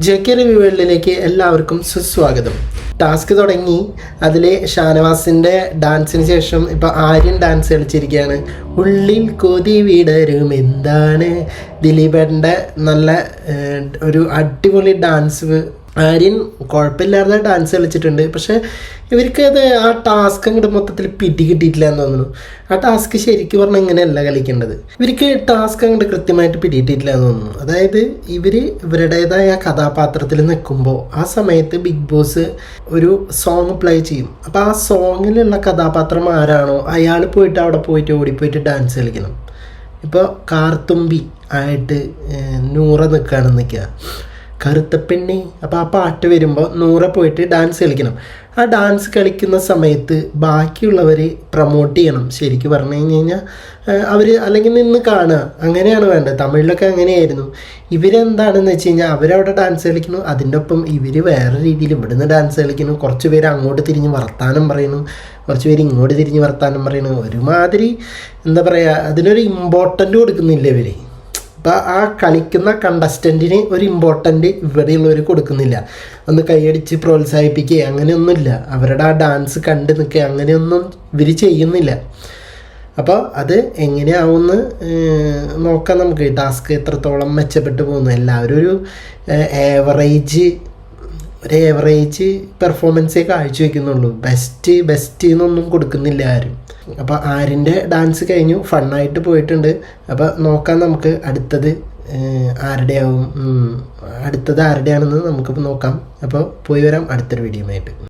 J K review വേൾഡിലേക്ക് എല്ലാവർക്കും സുസ്വാഗതം. ടാസ്ക് തുടങ്ങി. അതിൽ ഷാനവാസിന്റെ ഡാൻസിന് ശേഷം ഇപ്പോൾ ആര്യൻ ഡാൻസ് കളിച്ചിരിക്കുകയാണ്. ഉള്ളിൽ കൊതി വിടരും എന്താണ്? ദിലീപേട്ടന്റെ നല്ല ഒരു അടിപൊളി ഡാൻസ് ആര്യൻ കുഴപ്പമില്ലാതെ ഡാൻസ് കളിച്ചിട്ടുണ്ട്. പക്ഷേ ഇവർക്ക് അത് ആ ടാസ്ക് അങ്ങോട്ട് മൊത്തത്തിൽ പിടി കിട്ടിയിട്ടില്ല എന്ന് തോന്നുന്നു. ആ ടാസ്ക് ശരിക്കും പറഞ്ഞാൽ ഇങ്ങനെയല്ല കളിക്കേണ്ടത്. ഇവർക്ക് ടാസ്ക് അങ്ങോട്ട് കൃത്യമായിട്ട് പിടിയിട്ടില്ല എന്ന് തോന്നുന്നു. അതായത് ഇവർ ഇവരുടേതായ കഥാപാത്രത്തിൽ നിൽക്കുമ്പോൾ ആ സമയത്ത് ബിഗ് ബോസ് ഒരു സോങ് പ്ലേ ചെയ്യും. അപ്പോൾ ആ സോങ്ങിലുള്ള കഥാപാത്രം ആരാണോ അയാൾ പോയിട്ട് അവിടെ പോയിട്ട് ഓടിപ്പോയിട്ട് ഡാൻസ് കളിക്കണം. ഇപ്പോൾ കാർത്തുമ്പി ആയിട്ട് നൂറ നിൽക്കുകയാണെന്ന് നിൽക്കുക കറുത്ത പെണ്ണി. അപ്പോൾ ആ പാട്ട് വരുമ്പോൾ നൂറ പോയിട്ട് ഡാൻസ് കളിക്കണം. ആ ഡാൻസ് കളിക്കുന്ന സമയത്ത് ബാക്കിയുള്ളവർ പ്രൊമോട്ട് ചെയ്യണം. ശരിക്കും പറഞ്ഞു കഴിഞ്ഞ് കഴിഞ്ഞാൽ അവർ അല്ലെങ്കിൽ നിന്ന് കാണുക. അങ്ങനെയാണ് വേണ്ടത്. തമിഴിലൊക്കെ അങ്ങനെയായിരുന്നു. ഇവരെന്താണെന്ന് വെച്ച് കഴിഞ്ഞാൽ അവരവിടെ ഡാൻസ് കളിക്കുന്നു. അതിന്റെ ഒപ്പം ഇവർ വേറെ രീതിയിൽ ഇവിടുന്ന് ഡാൻസ് കളിക്കുന്നു. കുറച്ച് പേര് അങ്ങോട്ട് തിരിഞ്ഞ് വർത്താനം പറയുന്നു. കുറച്ച് പേര് ഇങ്ങോട്ട് തിരിഞ്ഞ് വർത്താനം പറയുന്നു. ഒരുമാതിരി എന്താ പറയുക അതിനൊരു ഇമ്പോർട്ടന്റ് കൊടുക്കുന്നില്ല ഇവർ അപ്പോൾ ആ കളിക്കുന്ന കണ്ടസ്റ്റന്റിന് ഒരു ഇമ്പോർട്ടന്റ് ഇവിടെയുള്ളവർ കൊടുക്കുന്നില്ല. ഒന്ന് കൈയടിച്ച് പ്രോത്സാഹിപ്പിക്കുക അങ്ങനെയൊന്നുമില്ല. അവരുടെ ആ ഡാൻസ് കണ്ട് നിൽക്കുക അങ്ങനെയൊന്നും ഇവർ ചെയ്യുന്നില്ല. അപ്പോൾ അത് എങ്ങനെയാവുമെന്ന് നോക്കാം നമുക്ക്. ടാസ്ക് എത്രത്തോളം മെച്ചപ്പെട്ടു പോകുന്നു. എല്ലാവരും ഒരു ഏവറേജ് ഒരു ഏവറേജ് പെർഫോമൻസേ കാഴ്ചവെക്കുന്നുള്ളൂ. ബെസ്റ്റ് ബെസ്റ്റ് എന്നൊന്നും കൊടുക്കുന്നില്ല ആരും. അപ്പോൾ ആരിന്റെ ഡാൻസ് കഴിഞ്ഞു ഫണ്ണായിട്ട് പോയിട്ടുണ്ട്. അപ്പോൾ നോക്കാം നമുക്ക് അടുത്തത് ആരുടെയാവും? അടുത്തത് ആരുടെയാണെന്ന് നമുക്കിപ്പോൾ നോക്കാം. അപ്പോൾ പോയി വരാം അടുത്തൊരു വീഡിയോ ആയിട്ട്.